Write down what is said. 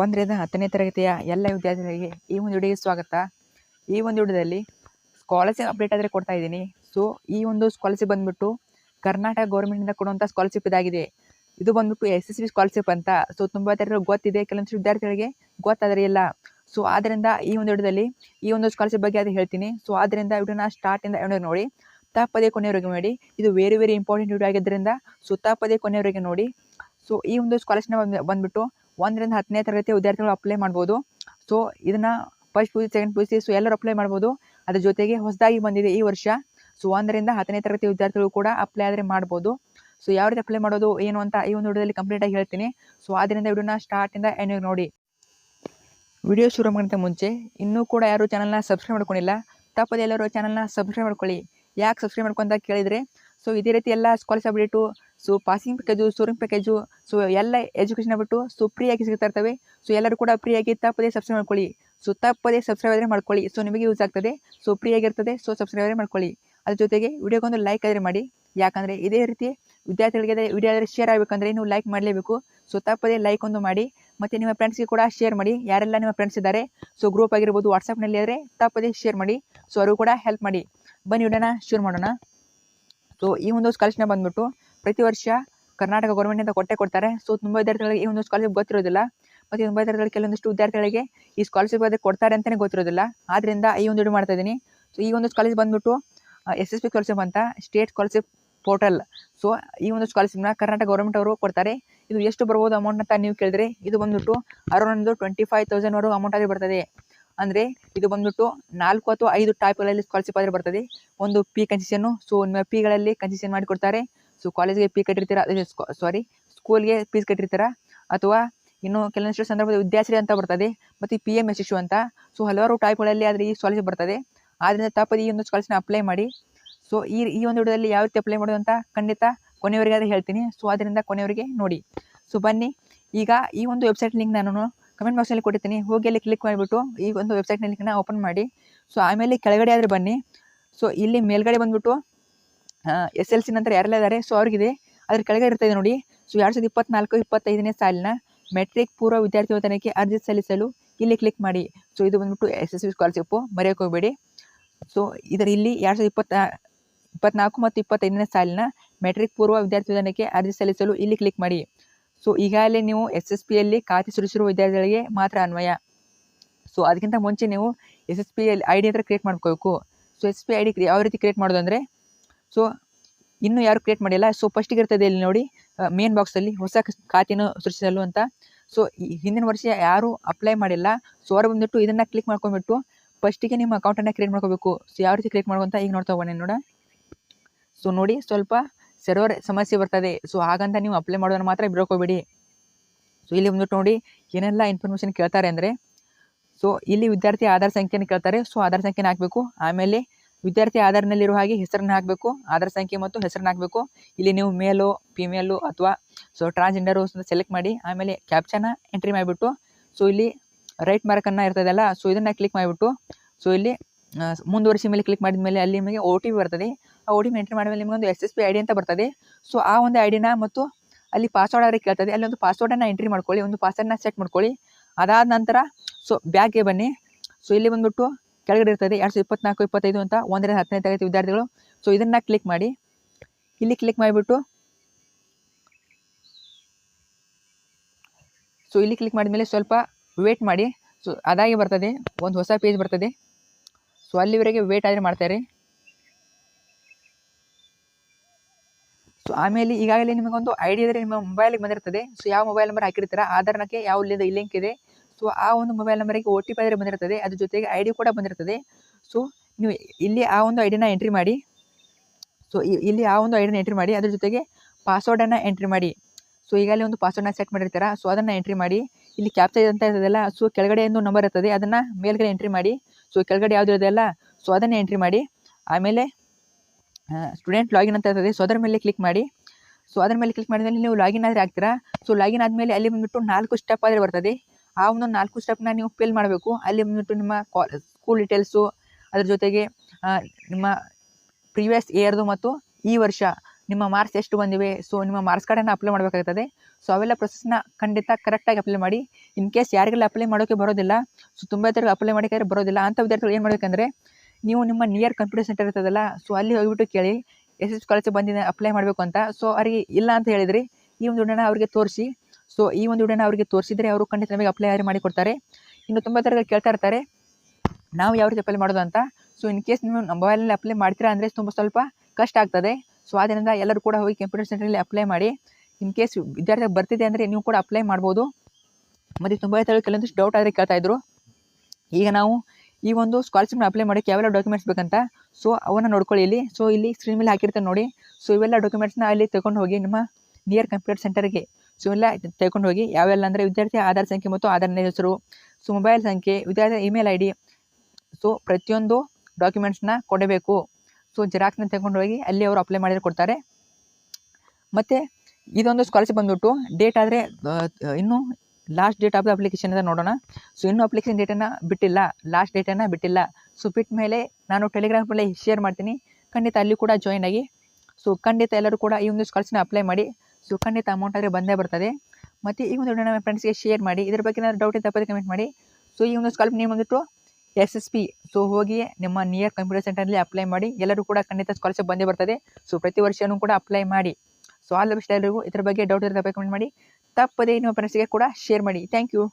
ಒಂದರಿಂದ ಹತ್ತನೇ ತರಗತಿಯ ಎಲ್ಲ ವಿದ್ಯಾರ್ಥಿಗಳಿಗೆ ಈ ಒಂದು ವಿಡಿಯೋಗೆ ಸ್ವಾಗತ. ಈ ಒಂದು ವಿಡಿಯೋದಲ್ಲಿ ಸ್ಕಾಲರ್ಶಿಪ್ ಅಪ್ಡೇಟ್ ಆದರೆ ಕೊಡ್ತಾ ಇದ್ದೀನಿ. ಸೊ ಈ ಒಂದು ಸ್ಕಾಲರ್ಶಿಪ್ ಬಂದ್ಬಿಟ್ಟು ಕರ್ನಾಟಕ ಗೌರ್ಮೆಂಟಿಂದ ಕೊಡುವಂಥ ಸ್ಕಾಲರ್ಶಿಪ್ ಇದಾಗಿದೆ. ಇದು ಬಂದ್ಬಿಟ್ಟು ಎಸ್ ಎಸ್ ಬಿ ಸ್ಕಾಲರ್ಶಿಪ್ ಅಂತ. ಸೊ ತುಂಬ ಜನರಿಗೆ ಗೊತ್ತಿದೆ. ಕೆಲವೊಂದು ವಿದ್ಯಾರ್ಥಿಗಳಿಗೆ ಗೊತ್ತಾದರೆ ಇಲ್ಲ ಸೊ ಆದ್ದರಿಂದ ಈ ಒಂದು ವಿಡಿಯೋದಲ್ಲಿ ಈ ಒಂದು ಸ್ಕಾಲರ್ಶಿಪ್ ಬಗ್ಗೆ ಅದು ಹೇಳ್ತೀನಿ. ಸೊ ಆದ್ದರಿಂದ ವಿಡಿಯೋನ ಸ್ಟಾರ್ಟಿಂದ ಎಂಡ್ ನೋಡಿ. ತಪ್ಪದೇ ಕೊನೆಯವರೆಗೆ ನೋಡಿ. ಇದು ವೆರಿ ವೆರಿ ಇಂಪಾರ್ಟೆಂಟ್ ವಿಡಿಯೋ ಆಗಿದ್ದರಿಂದ ಸೊ ತಪ್ಪದೇ ಕೊನೆಯವರೆಗೆ ನೋಡಿ. ಸೊ ಈ ಒಂದು ಸ್ಕಾಲರ್ಶಿಪ್ ಬಂದ್ಬಿಟ್ಟು ಒಂದರಿಂದ ಹತ್ತನೇ ತರಗತಿ ವಿದ್ಯಾರ್ಥಿಗಳು ಅಪ್ಲೈ ಮಾಡ್ಬೋದು. ಸೊ ಇದನ್ನು first P U second P U C ಎಲ್ಲರೂ ಅಪ್ಲೈ ಮಾಡ್ಬೋದು. ಅದ್ರ ಜೊತೆಗೆ ಹೊಸದಾಗಿ ಬಂದಿದೆ ಈ ವರ್ಷ. ಸೊ ಒಂದರಿಂದ ಹತ್ತನೇ ತರಗತಿ ವಿದ್ಯಾರ್ಥಿಗಳು ಕೂಡ ಅಪ್ಲೈ ಆದರೆ ಮಾಡ್ಬೋದು. ಸೊ ಯಾವ ರೀತಿ ಅಪ್ಲೈ ಮಾಡೋದು, ಏನು ಅಂತ ಈ ಒಂದು ವಿಡಿಯೋದಲ್ಲಿ ಕಂಪ್ಲೀಟಾಗಿ ಹೇಳ್ತೀನಿ. ಸೊ ಆದ್ದರಿಂದ ವಿಡಿಯೋನ ಸ್ಟಾರ್ಟಿಂದ ಎಂಡ್ ನೋಡಿ. ವಿಡಿಯೋ ಶುರು ಮಾಡೋಕ್ಕಿಂತ ಮುಂಚೆ, ಇನ್ನೂ ಕೂಡ ಯಾರು ಚಾನಲ್ನ ಸಬ್ಸ್ಕ್ರೈಬ್ ಮಾಡ್ಕೊಂಡಿಲ್ಲ, ತಪ್ಪದೆ ಎಲ್ಲರೂ ಚಾನಲ್ನ ಸಬ್ಸ್ಕ್ರೈಬ್ ಮಾಡ್ಕೊಳ್ಳಿ. ಯಾಕೆ ಸಬ್ಸ್ಕ್ರೈಬ್ ಮಾಡ್ಕೊಂತ ಕೇಳಿದರೆ ಸೊ ಇದೇ ರೀತಿ ಎಲ್ಲ scholarship update so passing package soaring package so ಎಲ್ಲ ಎಜುಕೇಷನ್ ಬಿಟ್ಟು ಸೊ ಫ್ರೀಯಾಗಿ ಸಿಗ್ತಾ ಇರ್ತವೆ. ಸೊ ಎಲ್ಲರೂ ಕೂಡ ಫ್ರೀಯಾಗಿ ತಪ್ಪದೇ ಸಬ್ಸ್ಕ್ರೈಬ್ ಮಾಡ್ಕೊಳ್ಳಿ. ಸೊ ತಪ್ಪದೇ ಸಬ್ಸ್ಕ್ರೈಬ್ ಆದರೆ ಮಾಡ್ಕೊಳ್ಳಿ. ಸೊ ನಿಮಗೆ ಯೂಸ್ ಆಗ್ತದೆ. ಸೊ ಫ್ರೀಯಾಗಿರ್ತದೆ ಸೊ ಸಬ್ಸ್ಕ್ರೈಬ್ ಆದರೆ ಮಾಡ್ಕೊಳ್ಳಿ. ಅದ್ರ ಜೊತೆಗೆ ವಿಡಿಯೋಗೊಂದು ಲೈಕ್ ಆದರೆ ಮಾಡಿ. ಯಾಕಂದರೆ ಇದೇ ರೀತಿ ವಿದ್ಯಾರ್ಥಿಗಳಿಗೆ ವಿಡಿಯೋ ಆದರೆ ಶೇರ್ ಆಗಬೇಕಂದ್ರೆ ನೀವು ಲೈಕ್ ಮಾಡಲೇಬೇಕು. ಸೊ ತಪ್ಪದೇ ಲೈಕ್ ಒಂದು ಮಾಡಿ. ಮತ್ತು ನಿಮ್ಮ ಫ್ರೆಂಡ್ಸ್ಗೆ ಕೂಡ ಶೇರ್ ಮಾಡಿ. ಯಾರೆಲ್ಲ ನಿಮ್ಮ ಫ್ರೆಂಡ್ಸ್ ಇದ್ದಾರೆ ಸೊ ಗ್ರೂಪ್ ಆಗಿರ್ಬೋದು ವಾಟ್ಸಪ್ನಲ್ಲಿ ಆದರೆ ತಪ್ಪದೇ ಶೇರ್ ಮಾಡಿ. ಸೊ ಅವರು ಕೂಡ ಹೆಲ್ಪ್ ಮಾಡಿ. ಬನ್ನಿ ವಿಡಿಯೋನ ಶೇರ್ ಮಾಡೋಣ. ಸೊ ಈ ಒಂದು ಸ್ಕಾಲರ್ಶಿಪ್ ಬಂದ್ಬಿಟ್ಟು ಪ್ರತಿ ವರ್ಷ ಕರ್ನಾಟಕ ಗೌರ್ಮೆಂಟಿಂದ ಕೊಟ್ಟೆ ಕೊಡ್ತಾರೆ. ಸೊ ತುಂಬ ವಿದ್ಯಾರ್ಥಿಗಳಿಗೆ ಈ ಒಂದು ಸ್ಕಾಲರ್ಶಿಪ್ ಗೊತ್ತಿರೋದಿಲ್ಲ. ಮತ್ತು ತುಂಬ ವಿದ್ಯಾರ್ಥಿಗಳಿಗೆ ಕೆಲವೊಂದಿಷ್ಟು ವಿದ್ಯಾರ್ಥಿಗಳಿಗೆ ಈ ಸ್ಕಾಲರ್ಶಿಪ್ ಅದೇ ಕೊಡ್ತಾರೆ ಅಂತಲೇ ಗೊತ್ತಿರೋದಿಲ್ಲ. ಆದ್ದರಿಂದ ಈ ಒಂದು ವಿಡಿಯೋ ಮಾಡ್ತಾ ಇದ್ದೀನಿ. ಸೊ ಈ ಒಂದು ಸ್ಕಾಲರ್ಶಿಪ್ ಬಂದ್ಬಿಟ್ಟು ಎಸ್ ಎಸ್ ಪಿ ಸ್ಕಾಲರ್ಶಿಪ್ ಅಂತ ಸ್ಟೇಟ್ ಸ್ಕಾಲರ್ಶಿಪ್ ಪೋರ್ಟಲ್ ಸೊ ಈ ಒಂದು ಸ್ಕಾಲರ್ಶಿಪ್ನ ಕರ್ನಾಟಕ ಗೌರ್ಮೆಂಟ್ ಅವರು ಕೊಡ್ತಾರೆ. ಇದು ಎಷ್ಟು ಬರ್ಬೋದು ಅಮೌಂಟ್ ಅಂತ ನೀವು ಕೇಳಿದ್ರೆ ಇದು ಬಂದ್ಬಿಟ್ಟು ಅರೌಂಡ್ ಟ್ವೆಂಟಿ ಫೈವ್ ತೌಸಂಡ್ವರೆಗೂ ಅಮೌಂಟ್ ಆಗಿ ಬರ್ತದೆ. ಅಂದರೆ ಇದು ಬಂದ್ಬಿಟ್ಟು ನಾಲ್ಕು ಅಥವಾ ಐದು ಟೈಪ್ಗಳಲ್ಲಿ ಸ್ಕಾಲರ್ಶಿಪ್ ಆದರೆ ಬರ್ತದೆ. ಒಂದು ಪಿ ಕನ್ಸೆಷನ್ನು ಸೊ ನಿಮ್ಮ ಪಿಗಳಲ್ಲಿ ಕನ್ಸೆಷನ್ ಮಾಡಿ ಕೊಡ್ತಾರೆ. ಸೊ ಕಾಲೇಜ್ಗೆ ಪಿ ಕಟ್ಟಿರ್ತೀರಾ ಸಾರಿ ಸ್ಕೂಲ್ಗೆ ಫೀಸ್ ಕಟ್ಟಿರ್ತೀರಾ? ಅಥವಾ ಇನ್ನು ಕೆಲವೊಂದಿಷ್ಟು ಸಂದರ್ಭದಲ್ಲಿ ವಿದ್ಯಾಶ್ರೀ ಅಂತ ಬರ್ತದೆ, ಮತ್ತು ಪಿ ಎಂ ಎಸ್ ಅಂತ. ಸೊ ಹಲವಾರು ಟೈಪ್ಗಳಲ್ಲಿ ಆದರೆ ಈ ಸ್ಕಾಲರ್ಶಿಪ್ ಬರ್ತದೆ. ಆದ್ದರಿಂದ ತಪ್ಪದೆ ಈ ಒಂದು ಸ್ಕಾಲರ್ಶಿಪ್ನ ಅಪ್ಲೈ ಮಾಡಿ. ಸೊ ಈ ಈ ಒಂದು ವಿಡಿಯೋದಲ್ಲಿ ಯಾವ ರೀತಿ ಅಪ್ಲೈ ಮಾಡೋದು ಅಂತ ಖಂಡಿತ ಕೊನೆಯವರಿಗೆ ಆದರೆ ಹೇಳ್ತೀನಿ. ಸೊ ಅದರಿಂದ ಕೊನೆಯವರಿಗೆ ನೋಡಿ. ಸೊ ಬನ್ನಿ, ಈಗ ಈ ಒಂದು ವೆಬ್ಸೈಟ್ ಲಿಂಕ್ ನಾನು ಕಮೆಂಟ್ ಬಾಕ್ಸಲ್ಲಿ ಕೊಟ್ಟಿರ್ತೀನಿ. ಹೋಗಿ ಅಲ್ಲಿ ಕ್ಲಿಕ್ ಮಾಡಿಬಿಟ್ಟು ಈ ಒಂದು ವೆಬ್ಸೈಟ್ನ ಲಿಂಕ್ನ ಓಪನ್ ಮಾಡಿ. ಸೊ ಆಮೇಲೆ ಕೆಳಗಡೆ ಆದರೆ ಬನ್ನಿ. ಸೊ ಇಲ್ಲಿ ಮೇಲ್ಗಡೆ ಬಂದ್ಬಿಟ್ಟು ಎಸ್ ಎಲ್ ಸಿ ನಂತರ ಯಾರೆಲ್ಲ ಇದ್ದಾರೆ ಸೊ ಅವ್ರಿಗಿದೆ. ಅದ್ರ ಕೆಳಗಡೆ ಇರ್ತದೆ ನೋಡಿ. ಸೊ ಎರಡು ಸಾವಿರದ ಇಪ್ಪತ್ನಾಲ್ಕು, ಇಪ್ಪತ್ತೈದನೇ ಸಾಲಿನ ಮೆಟ್ರಿಕ್ ಪೂರ್ವ ವಿದ್ಯಾರ್ಥಿ ವೇತನಕ್ಕೆ ಅರ್ಜಿ ಸಲ್ಲಿಸಲು ಇಲ್ಲಿ ಕ್ಲಿಕ್ ಮಾಡಿ. ಸೊ ಇದು ಬಂದ್ಬಿಟ್ಟು ಎಸ್ ಎಸ್ ಸಿ ಸ್ಕಾಲರ್ಶಿಪ್ಪು ಮರೆಯೋಕೆ ಸೊ ಇದರ ಇಲ್ಲಿ ಎರಡು ಸಾವಿರದ ಇಪ್ಪತ್ತ, ಇಪ್ಪತ್ನಾಲ್ಕು ಮತ್ತು ಇಪ್ಪತ್ತೈದನೇ ಸಾಲಿನ ಮೆಟ್ರಿಕ್ ಪೂರ್ವ ವಿದ್ಯಾರ್ಥಿ ವೇತನಕ್ಕೆ ಅರ್ಜಿ ಸಲ್ಲಿಸಲು ಇಲ್ಲಿ ಕ್ಲಿಕ್ ಮಾಡಿ. ಸೊ ಈಗಾಗಲೇ ನೀವು ಎಸ್ ಎಸ್ ಪಿಯಲ್ಲಿ ಖಾತೆ ಸೃಷ್ಟಿಸಿರುವ ವಿದ್ಯಾರ್ಥಿಗಳಿಗೆ ಮಾತ್ರ ಅನ್ವಯ. ಸೊ ಅದಕ್ಕಿಂತ ಮುಂಚೆ ನೀವು S S P I D ಹತ್ರ ಕ್ರಿಯೇಟ್ ಮಾಡ್ಕೋಬೇಕು so S P I D ಯಾವ ರೀತಿ ಕ್ರಿಯೇಟ್ ಮಾಡೋದು ಅಂದರೆ ಸೊ ಇನ್ನೂ ಯಾರು ಕ್ರಿಯೇಟ್ ಮಾಡಿಲ್ಲ. ಸೊ ಫಸ್ಟಿಗೆ ಇರ್ತದೆ ಇಲ್ಲಿ ನೋಡಿ ಮೇನ್ ಬಾಕ್ಸಲ್ಲಿ ಹೊಸ ಖಾತೆಯನ್ನು ಸೃಷ್ಟಿಸಲು ಅಂತ. ಸೊ ಹಿಂದಿನ ವರ್ಷ ಯಾರು ಅಪ್ಲೈ ಮಾಡಿಲ್ಲ. ಸೊ ಅವ್ರು ಬಂದುಬಿಟ್ಟು ಇದನ್ನು ಕ್ಲಿಕ್ ಮಾಡ್ಕೊಂಡ್ಬಿಟ್ಟು ಫಸ್ಟಿಗೆ ನಿಮ್ಮ ಅಕೌಂಟನ್ನು ಕ್ರಿಯೇಟ್ ಮಾಡ್ಕೋಬೇಕು ಸೊ ಯಾವ ರೀತಿ ಕ್ರಿಯೇಟ್ ಮಾಡ್ಕೊಂತ ಈಗ ನೋಡ್ತಾ ಹೋಗೋಣ ನೋಡ. ಸೊ ನೋಡಿ ಸ್ವಲ್ಪ ಸರ್ವರ್ ಸಮಸ್ಯೆ ಬರ್ತದೆ. ಸೊ ಹಾಗಂತ ನೀವು ಅಪ್ಲೈ ಮಾಡೋದನ್ನು ಮಾತ್ರ ಬಿಡೋಕೋಬೇಡಿ. ಸೊ ಇಲ್ಲಿ ಬಂದ್ಬಿಟ್ಟು ನೋಡಿ, ಏನೆಲ್ಲ ಇನ್ಫಾರ್ಮೇಷನ್ ಕೇಳ್ತಾರೆ ಅಂದರೆ ಸೊ ಇಲ್ಲಿ ವಿದ್ಯಾರ್ಥಿ ಆಧಾರ್ ಸಂಖ್ಯೆಯನ್ನು ಕೇಳ್ತಾರೆ. ಸೊ ಆಧಾರ್ ಸಂಖ್ಯೆನ ಹಾಕಬೇಕು. ಆಮೇಲೆ ವಿದ್ಯಾರ್ಥಿ ಆಧಾರ್ನಲ್ಲಿರುವ ಹಾಗೆ ಹೆಸರನ್ನು ಹಾಕಬೇಕು. ಆಧಾರ್ ಸಂಖ್ಯೆ ಮತ್ತು ಹೆಸರನ್ನು ಹಾಕಬೇಕು. ಇಲ್ಲಿ ನೀವು ಮೇಲು ಫಿಮೇಲು ಅಥವಾ ಸೊ ಟ್ರಾನ್ಸ್ಜೆಂಡರು ಸೆಲೆಕ್ಟ್ ಮಾಡಿ, ಆಮೇಲೆ ಕ್ಯಾಪ್ಚನ್ನ ಎಂಟ್ರಿ ಮಾಡಿಬಿಟ್ಟು ಸೊ ಇಲ್ಲಿ ರೈಟ್ ಮಾರ್ಕನ್ನು ಇರ್ತದಲ್ಲ ಸೊ ಇದನ್ನು ಕ್ಲಿಕ್ ಮಾಡಿಬಿಟ್ಟು ಸೊ ಇಲ್ಲಿ ಮುಂದುವರಿಸಿ ಮೇಲೆ ಕ್ಲಿಕ್ ಮಾಡಿದ ಮೇಲೆ ಅಲ್ಲಿ ನಿಮಗೆ ಓ ಟಿ ಪಿ ಬರ್ತದೆ. ಆ ಓ ಟಿ ಎಂಟ್ರಿ ಮಾಡಿದ ಮೇಲೆ ನಿಮಗೊಂದು S S P I D ಅಂತ ಬರ್ತದೆ. ಸೊ ಆ ಒಂದು ಐ ಡಿನ ಮತ್ತು ಅಲ್ಲಿ ಪಾಸ್ವರ್ಡ್ ಆದರೆ ಕೇಳ್ತದೆ. ಅಲ್ಲಿ ಒಂದು ಪಾಸ್ವರ್ಡನ್ನು ಎಂಟ್ರಿ ಮಾಡ್ಕೊಳ್ಳಿ, ಒಂದು ಪಾಸ್ವರ್ಡ್ನ ಸೆಟ್ ಮಾಡ್ಕೊಳ್ಳಿ. ಅದಾದ ನಂತರ ಸೊ ಬ್ಯಾಗ್ಗೆ ಬನ್ನಿ. ಸೊ ಇಲ್ಲಿ ಬಂದ್ಬಿಟ್ಟು ಕೆಳಗಡೆ ಇರ್ತದೆ ಎರಡು ಸಾವಿರದ ಇಪ್ಪತ್ನಾಲ್ಕು, ಇಪ್ಪತ್ತೈದು ಅಂತ ಒಂದರಿಂದ ಹತ್ತನೇ ತರಗತಿ ವಿದ್ಯಾರ್ಥಿಗಳು. ಸೊ ಇದನ್ನು ಕ್ಲಿಕ್ ಮಾಡಿ. ಇಲ್ಲಿ ಕ್ಲಿಕ್ ಮಾಡಿಬಿಟ್ಟು ಸೊ ಇಲ್ಲಿ ಕ್ಲಿಕ್ ಮಾಡಿದ್ಮೇಲೆ ಸ್ವಲ್ಪ ವೇಟ್ ಮಾಡಿ. ಸೊ ಅದಾಗಿ ಬರ್ತದೆ, ಒಂದು ಹೊಸ ಪೇಜ್ ಬರ್ತದೆ. ಸೊ ಅಲ್ಲಿವರೆಗೆ ವೇಟ್ ಆದರೆ ಮಾಡ್ತಾರೆ ಸೊ ಆಮೇಲೆ ಈಗಾಗಲೇ ನಿಮಗೊಂದು ಒಂದು ಡಿ ಇದ್ದರೆ ನಿಮ್ಮ ಮೊಬೈಲಿಗೆ ಬಂದಿರ್ತದೆ. ಸೊ ಯಾವ ಮೊಬೈಲ್ ನಂಬರ್ ಹಾಕಿರ್ತೀರ? ಆಧಾರಕ್ಕೆ ಯಾವ ಲಿಂಕ್ ಲಿಂಕ್ ಇದೆ? ಸೊ ಆ ಒಂದು ಮೊಬೈಲ್ ನಂಬರಿಗೆ ಒ ಟಿ ಪಿ ಆದರೆ ಬಂದಿರ್ತದೆ. ಅದ್ರ ಜೊತೆಗೆ ಐ ಕೂಡ ಬಂದಿರ್ತದೆ. ಸೊ ನೀವು ಇಲ್ಲಿ ಆ ಒಂದು ಐಡಿನ ಎಂಟ್ರಿ ಮಾಡಿ. ಸೊ ಇಲ್ಲಿ ಆ ಒಂದು ಐಡಿನ ಡಿನ ಎಂಟ್ರಿ ಮಾಡಿ. ಅದ್ರ ಜೊತೆಗೆ ಪಾಸ್ವರ್ಡನ್ನು ಎಂಟ್ರಿ ಮಾಡಿ. ಸೊ ಈಗಾಗಲೇ ಒಂದು ಪಾಸ್ವರ್ಡ್ನ ಸೆಟ್ ಮಾಡಿರ್ತೀರ? ಸೊ ಅದನ್ನು ಎಂಟ್ರಿ ಮಾಡಿ. ಇಲ್ಲಿ ಕ್ಯಾಪ್ಚರ್ ಅಂತ ಇರ್ತದಲ್ಲ? ಸೊ ಕೆಳಗಡೆ ಒಂದು ನಂಬರ್ ಇರ್ತದೆ. ಅದನ್ನು ಮೇಲ್ಗಡೆ ಎಂಟ್ರಿ ಮಾಡಿ. ಸೊ ಕೆಳಗಡೆ ಯಾವುದು ಇರೋದಲ್ಲ ಸೊ ಅದನ್ನು ಎಂಟ್ರಿ ಮಾಡಿ. ಆಮೇಲೆ ಸ್ಟೂಡೆಂಟ್ ಲಾಗಿನ್ ಅಂತ ಇರ್ತದೆ. ಸೊ ಅದರ ಮೇಲೆ ಕ್ಲಿಕ್ ಮಾಡಿ. ಸೊ ಅದರ ಮೇಲೆ ಕ್ಲಿಕ್ ಮಾಡಿದ ಮೇಲೆ ನೀವು ಲಾಗಿನ್ ಆದರೆ ಆಗ್ತೀರಾ? ಸೊ ಲಾಗಿನ್ ಆದಮೇಲೆ ಅಲ್ಲಿ ಬಂದ್ಬಿಟ್ಟು ನಾಲ್ಕು ಸ್ಟೆಪ್ ಆದರೆ ಬರ್ತದೆ. ಆ ಒಂದು ನಾಲ್ಕು ಸ್ಟೆಪ್ನ ನೀವು ಫಿಲ್ ಮಾಡಬೇಕು. ಅಲ್ಲಿ ಬಂದ್ಬಿಟ್ಟು ನಿಮ್ಮ ಸ್ಕೂಲ್ ಡೀಟೇಲ್ಸು ಅದ್ರ ಜೊತೆಗೆ ನಿಮ್ಮ ಪ್ರೀವಿಯಸ್ ಇಯರ್ದು ಮತ್ತು ಈ ವರ್ಷ ನಿಮ್ಮ ಮಾರ್ಕ್ಸ್ ಎಷ್ಟು ಬಂದಿವೆ? ಸೊ ನಿಮ್ಮ ಮಾರ್ಕ್ಸ್ ಕಾರ್ಡನ್ನು ಅಪ್ಲೈ ಮಾಡಬೇಕಾಗ್ತದೆ. ಸೊ ಅವೆಲ್ಲ ಪ್ರೊಸೆಸ್ನ ಖಂಡಿತ ಕರೆಕ್ಟಾಗಿ ಅಪ್ಲೈ ಮಾಡಿ. ಇನ್ ಕೇಸ್ ಯಾರಿಗೆಲ್ಲ ಅಪ್ಲೈ ಮಾಡೋಕ್ಕೆ ಬರೋದಿಲ್ಲ ಸೊ ತುಂಬ ಅಪ್ಲೈ ಅಪ್ಲೈ ಮಾಡೋಕ್ಕೆ ಬರೋದಿಲ್ಲ. ಅಂಥ ವಿದ್ಯಾರ್ಥಿಗಳು ಏನು ಮಾಡಬೇಕಂದ್ರೆ ನೀವು ನಿಮ್ಮ ನಿಯರ್ ಕಂಪ್ಯೂಟರ್ ಸೆಂಟರ್ ಇರ್ತದಲ್ಲ ಸೊ ಅಲ್ಲಿ ಹೋಗಿಬಿಟ್ಟು ಕೇಳಿ ಎಸ್ ಎಸ್ ಕಾಲೇಜ್ ಬಂದಿದೆ ಅಪ್ಲೈ ಮಾಡಬೇಕು ಅಂತ. ಸೊ ಅವರಿಗೆ ಇಲ್ಲ ಅಂತ ಹೇಳಿದ್ರಿ. ಈ ಒಂದು ವಿಡಿಯೋನ ಅವರಿಗೆ ತೋರಿಸಿ. ಸೊ ಈ ಒಂದು ವಿಡಿಯೋನ ಅವರಿಗೆ ತೋರಿಸಿದರೆ ಅವರು ಖಂಡಿತ ನಮಗೆ ಅಪ್ಲೈ ಮಾಡಿ ಕೊಡ್ತಾರೆ. ಇನ್ನು ತುಂಬ ಥರ ಕೇಳ್ತಾ ಇರ್ತಾರೆ. ನಾವು ಯಾವ ರೀತಿ ಅಪ್ಲೈ ಮಾಡೋದು ಅಂತ. ಸೊ ಇನ್ ಕೇಸ್ ನೀವು ಮೊಬೈಲಲ್ಲಿ ಅಪ್ಲೈ ಮಾಡ್ತೀರಾ ಅಂದರೆ ತುಂಬ ಸ್ವಲ್ಪ ಕಷ್ಟ ಆಗ್ತದೆ. ಸೊ ಆದ್ದರಿಂದ ಎಲ್ಲರೂ ಕೂಡ ಹೋಗಿ ಕಂಪ್ಯೂಟರ್ ಸೆಂಟ್ರಲ್ಲಿ ಅಪ್ಲೈ ಮಾಡಿ. ಇನ್ ಕೇಸ್ ವಿದ್ಯಾರ್ಥಿ ಬರ್ತಿದೆ ಅಂದರೆ ನೀವು ಕೂಡ ಅಪ್ಲೈ ಮಾಡ್ಬೋದು. ಮತ್ತು ತುಂಬ ಕೆಲವೊಂದಿಷ್ಟು ಡೌಟ್ ಆದರೆ ಕೇಳ್ತಾಯಿದ್ರು ಈಗ ನಾವು ಈ ಒಂದು ಸ್ಕಾಲರ್ಶಿಪ್ನ ಅಪ್ಲೈ ಮಾಡಕ್ಕೆ ಯಾವೆಲ್ಲ ಡಾಕ್ಯುಮೆಂಟ್ಸ್ ಬೇಕಂತ? ಸೊ ಅವನ್ನ ನೋಡ್ಕೊಳ್ಳಿ ಇಲ್ಲಿ. ಸೊ ಇಲ್ಲಿ ಸ್ಕ್ರೀನ್ ಮೇಲೆ ಹಾಕಿರ್ತಾರೆ ನೋಡಿ. ಸೊ ಇವೆಲ್ಲ ಡಾಕ್ಯುಮೆಂಟ್ಸ್ನ ಅಲ್ಲಿ ತಗೊಂಡು ಹೋಗಿ ನಿಮ್ಮ ನಿಯರ್ ಕಂಪ್ಯೂಟರ್ ಸೆಂಟರ್ಗೆ ಸೊ ಇವೆಲ್ಲ ತೆಗೊಂಡು ಹೋಗಿ ಯಾವೆಲ್ಲ ಅಂದರೆ ವಿದ್ಯಾರ್ಥಿ ಆಧಾರ್ ಸಂಖ್ಯೆ ಮತ್ತು ಆಧಾರ್ನ ಹೆಸರು ಸೊ ಮೊಬೈಲ್ ಸಂಖ್ಯೆ ವಿದ್ಯಾರ್ಥಿ ಇಮೇಲ್ ಐ ಡಿ ಸೊ ಪ್ರತಿಯೊಂದು ಡಾಕ್ಯುಮೆಂಟ್ಸ್ನ ಕೊಡಬೇಕು. ಸೊ ಜೆರಾಕ್ಸ್ನ ತಗೊಂಡು ಹೋಗಿ ಅಲ್ಲಿ ಅವರು ಅಪ್ಲೈ ಮಾಡಿದ್ರೆ ಕೊಡ್ತಾರೆ. ಮತ್ತು ಇದೊಂದು ಸ್ಕಾಲರ್ಶಿಪ್ ಬಂದ್ಬಿಟ್ಟು ಡೇಟ್ ಆದರೆ ಇನ್ನೂ last date of the application ಅಂತ ನೋಡೋಣ. ಸೊ ಇನ್ನೂ ಅಪ್ಲಿಕೇಶನ್ ಡೇಟನ್ನು ಬಿಟ್ಟಿಲ್ಲ. ಲಾಸ್ಟ್ ಡೇಟನ್ನು ಬಿಟ್ಟಿಲ್ಲ. ಸೊ ಬಿಟ್ಟ ಮೇಲೆ ನಾನು ಟೆಲಿಗ್ರಾಮ್ ಮೇಲೆ ಶೇರ್ ಮಾಡ್ತೀನಿ. ಖಂಡಿತ ಅಲ್ಲಿ ಕೂಡ ಜಾಯಿನ್ ಆಗಿ. ಸೊ ಖಂಡಿತ ಎಲ್ಲರೂ ಕೂಡ ಈ ಒಂದು ಸ್ಕಾಲರ್ಶಿಪ್ನ ಅಪ್ಲೈ ಮಾಡಿ. ಸೊ ಖಂಡಿತ ಅಮೌಂಟ್ ಆದರೆ ಬಂದೇ ಬರ್ತದೆ. ಮತ್ತು ಈ ಒಂದು ನಮ್ಮ ಫ್ರೆಂಡ್ಸ್ಗೆ ಶೇರ್ ಮಾಡಿ. ಇದ್ರ ಬಗ್ಗೆ ಏನಾದ್ರು ಡೌಟ್ ತಪ್ಪದೆ ಕಮೆಂಟ್ ಮಾಡಿ. ಸೊ ಈ ಒಂದು ಸ್ಕಾಲರ್ಶಿಪ್ ನೇಮ್ ಬಂದ್ಬಿಟ್ಟು ಎಸ್ ಎಸ್ ಪಿ ಸೊ ಹೋಗಿ ನಿಮ್ಮ ನಿಯರ್ ಕಂಪ್ಯೂಟರ್ ಸೆಂಟರ್ನಲ್ಲಿ ಅಪ್ಲೈ ಮಾಡಿ. ಎಲ್ಲರೂ ಕೂಡ ಖಂಡಿತ ಸ್ಕಾಲರ್ಶಿಪ್ ಬಂದೇ ಬರ್ತದೆ. ಸೊ ಪ್ರತಿ ವರ್ಷವೂ ಕೂಡ ಅಪ್ಲೈ ಮಾಡಿ. ಸೊ ಆಲ್ ಬೆಸ್ಟ್ ಎಲ್ಲರಿಗೂ ಇದ್ರ ಬಗ್ಗೆ ಡೌಟ್ ಇದ್ರೆ ಕಮೆಂಟ್ ಮಾಡಿ. ತಪ್ಪದೇ ನಿಮ್ಮ ಫ್ರೆಂಡ್ಸ್ಗೆ ಕೂಡ ಶೇರ್ ಮಾಡಿ. Thank you